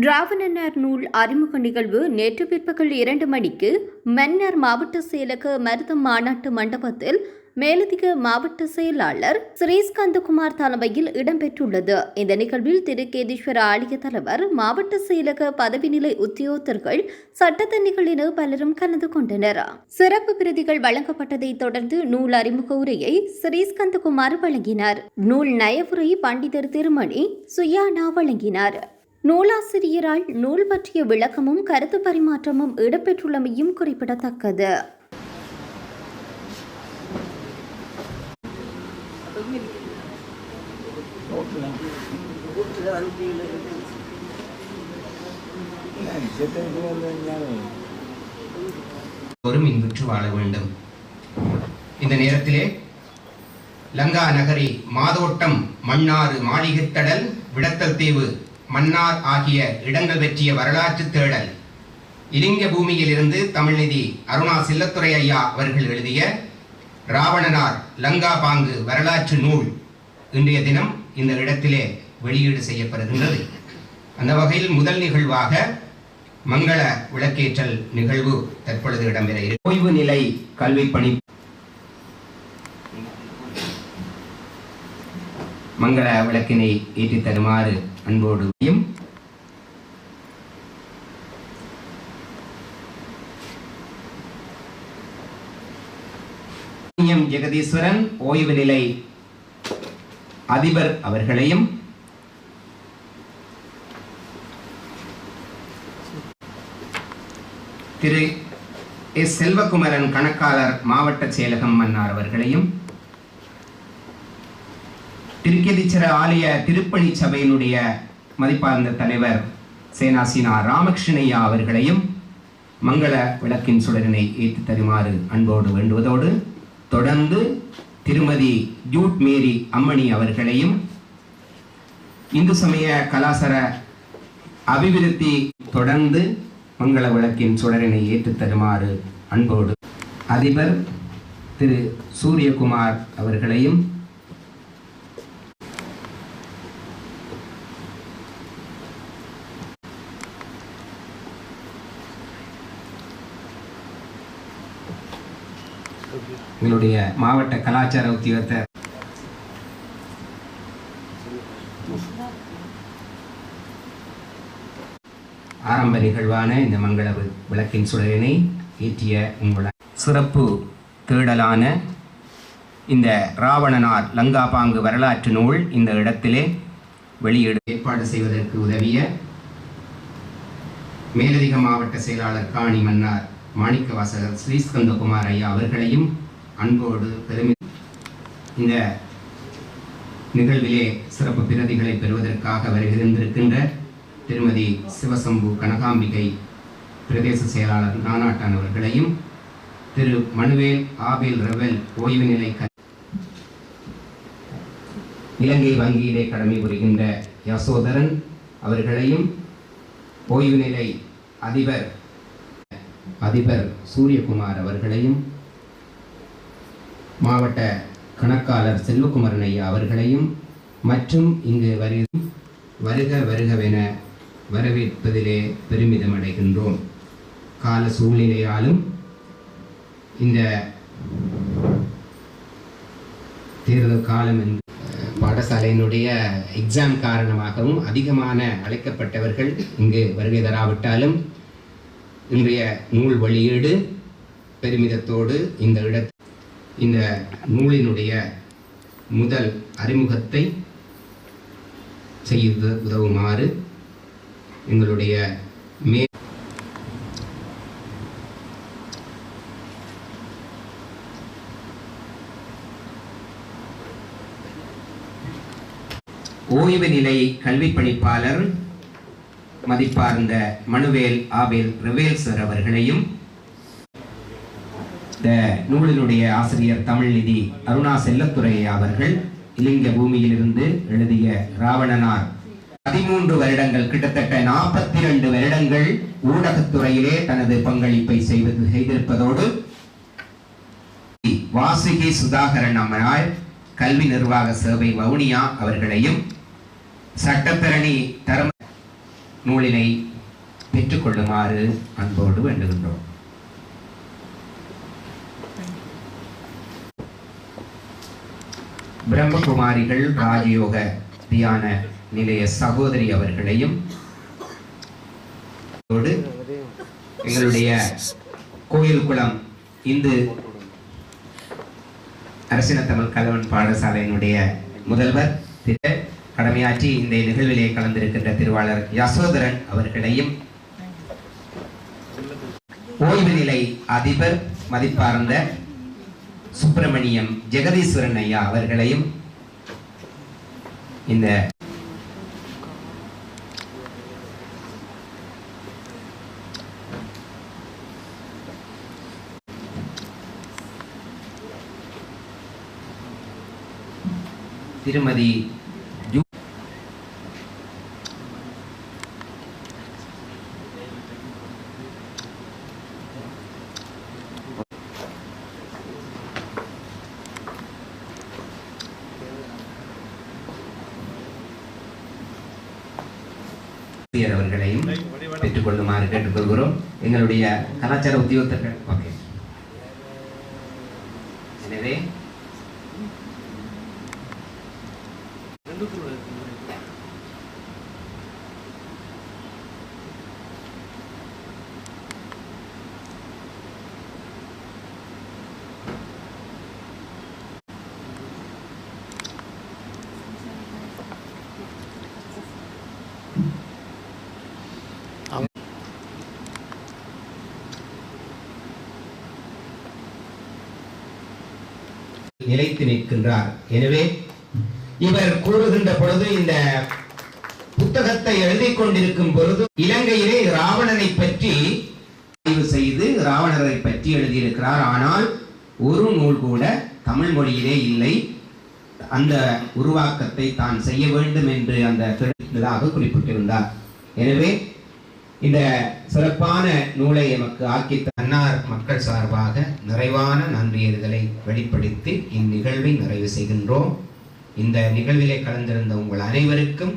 டிராவணனார் நூல் அறிமுக நிகழ்வு நேற்று பிற்பகல் இரண்டு மணிக்கு மன்னர் மாவட்ட செயலக மருதம் மாநாட்டு மண்டபத்தில் மேலதிக மாவட்ட செயலாளர் ஸ்ரீஸ்கந்தகுமார் தலைமையில் இடம்பெற்றுள்ளது. இந்த நிகழ்வில் திருக்கேதீஸ்வர ஆலய தலைவர் மாவட்ட செயலக பதவி நிலை உத்தியோகத்தர்கள் என பலரும் கலந்து கொண்டனர். சிறப்பு பிரதிகள் வழங்கப்பட்டதைத் தொடர்ந்து நூல் அறிமுக உரையை ஸ்ரீஸ்கந்தகுமார் வழங்கினார். நூல் நயவுரை பண்டிதர் திருமணி சுயானா வழங்கினார். நூலாசிரியரால் நூல் பற்றிய விளக்கமும் கருத்து பரிமாற்றமும் இடம்பெற்றுள்ளமையும் குறிப்பிடத்தக்கது. ஒரு மின்புற்று வாழ வேண்டும். இந்த நேரத்திலே லங்கா நகரி மாதோட்டம் மன்னாறு மாளிகைத்தடல் விடத்தல் தீவு மன்னார் ஆகிய இடங்கள் பற்றிய வரலாற்று தேடல். இலிங்க பூமியிலிருந்து தமிழ்நிதி அருணா சில்லத்துறை ஐயா அவர்கள் எழுதிய ராவணனார் லங்கா பாங்கு வரலாற்று நூல் இன்றைய தினம் இந்த இடத்திலே வெளியீடு செய்யப்படுகின்றது. அந்த வகையில் முதல் நிகழ்வாக மங்கள விளக்கேற்றல் நிகழ்வு தற்பொழுது இடம்பெற ஓய்வு நிலை கல்வி பணி மங்கள விளக்கினை ஏற்றித் தருமாறு அன்போடு ஜெகதீஸ்வரன் ஓய்வு நிலை. அதிபர் அவர்களையும். திரு எஸ் செல்வகுமரன் கணக்காளர் மாவட்ட செயலகம் மன்னார் அவர்களையும். திருக்கெதிச்சர ஆலய திருப்பணி சபையினுடைய மதிப்பார்ந்த தலைவர் சேனாசினா ராமகிருஷ்ணய்யா அவர்களையும் மங்கள விளக்கின் சுடரினை ஏற்றி தருமாறு அன்போடு வேண்டுவதோடு தொடர்ந்து திருமதி ஜூட் மேரி அம்மணி அவர்களையும் இந்து சமய கலாசார அபிவிருத்தி தொடர்ந்து மங்கள விளக்கின் சுடரினை ஏற்று தருமாறு அன்போடு அதிபர் திரு சூரியகுமார் அவர்களையும் எங்களுடைய மாவட்ட கலாச்சார உத்தியோகத்தர். ஆரம்ப நிகழ்வான இந்த மங்கள விளக்கின் சுழலினை ஏற்றிய உங்கள சிறப்பு தேடலான இந்த ராவணனார் லங்காபாங்கு வரலாற்று நூல் இந்த இடத்திலே வெளியீடு ஏற்பாடு செய்வதற்கு உதவிய மேலதிக மாவட்ட செயலாளர் காணி மன்னார் மாணிக்கவாசகர் ஸ்ரீஸ்கந்தகுமார் ஐயா அவர்களையும் அன்போடு பெருமி இந்த நிகழ்விலே சிறப்பு பிரதிகளை பெறுவதற்காக வருகின்றிருக்கின்ற திருமதி சிவசம்பு கனகாம்பிகை பிரதேச செயலாளர் நானாட்டான் அவர்களையும் திரு மனுவேல் ஆபில் ரவல் ஓய்வு நிலை க- இலங்கை வங்கியிலே கடமை புரிகின்ற யசோதரன் அவர்களையும் ஓய்வு நிலை அதிபர் அதிபர் சூரியகுமார் அவர்களையும் மாவட்ட கணக்காளர் செல்வகுமரன் ஐயா அவர்களையும் மற்றும் இங்கு வரு வருக வருகவென வரவேற்பதிலே பெருமிதம் அடைகின்றோம் கால சூழ்நிலையாலும் இந்த தேர்தல் காலம் என்று பாடசாலையினுடைய எக்ஸாம் காரணமாகவும் அதிகமான அழைக்கப்பட்டவர்கள் இங்கு வருகை தராவிட்டாலும் இன்றைய நூல் வெளியீடு பெருமிதத்தோடு இந்த இட இந்த நூலினுடைய முதல் அறிமுகத்தை செய்து உதவுமாறு எங்களுடைய மே ஓய்வு நிலை கல்வி பணிப்பாளர் மதிப்பார்ந்த மனுவேல் ஆபேல் ரிவேல் சார் அவர்களையும் இந்த நூலினுடைய ஆசிரியர் தமிழ்நிதி அருணா செல்லத்துறை அவர்கள் இலிங்க பூமியிலிருந்து எழுதிய ராவணனார். பதிமூன்று வருடங்கள் கிட்டத்தட்ட நாற்பத்தி இரண்டு வருடங்கள் ஊடகத்துறையிலே தனது பங்களிப்பை செய்வது செய்திருப்பதோடு வாசுகி சுதாகரன் அம்மனார் கல்வி நிர்வாக சேவை வவுனியா அவர்களையும் சட்டத்தரணி தரம் நூலினை பெற்றுக்கொள்ளுமாறு அன்போடு வேண்டுகின்றோம். பிரம்மகுமாரிகள் ராஜயோக தியான நிலைய சகோதரி அவர்களையும் எங்களுடைய கோயில் குளம் இந்து அரசின தமிழ் கலவன் பாடசாலையினுடைய முதல்வர் பணியாற்றி இந்த நிகழ்விலே கலந்திருக்கின்ற திருவாளர் யசோதரன் அவர்களையும் ஓய்வு நிலை அதிபர் மதிப்பார்ந்த சுப்பிரமணியம் ஜெகதீஸ்வரன் ஐயா அவர்களையும் இந்த திருமதி ஆசிரியர் அவர்களையும் பெற்றுக்கொள்ளுமாறு கேட்டுக்கொள்கிறோம். எங்களுடைய கலாச்சார உத்தியோகத்தர்கள். ஓகே எனவே நிலைத்து நிற்கின்றார். எனவே இவர் கூறுகின்ற பொழுது இந்த புத்தகத்தை எழுதிக் கொண்டிருக்கும் பொழுது இலங்கையிலே ராவணனை பற்றி ஆய்வு செய்து ராவணரை பற்றி எழுதியிருக்கிறார். ஆனால் ஒரு நூல் கூட தமிழ் மொழியிலே இல்லை. அந்த உருவாக்கத்தை தான் செய்ய வேண்டும் என்று அந்த குறிப்பிட்டிருந்தார். எனவே இந்த சிறப்பான நூலை எமக்கு ஆக்கி தன்னார் மக்கள் சார்பாக நிறைவான நன்றியறிதலை வெளிப்படுத்தி இந்நிகழ்வை நிறைவு செய்கின்றோம். இந்த நிகழ்விலே கலந்திருந்த உங்கள் அனைவருக்கும்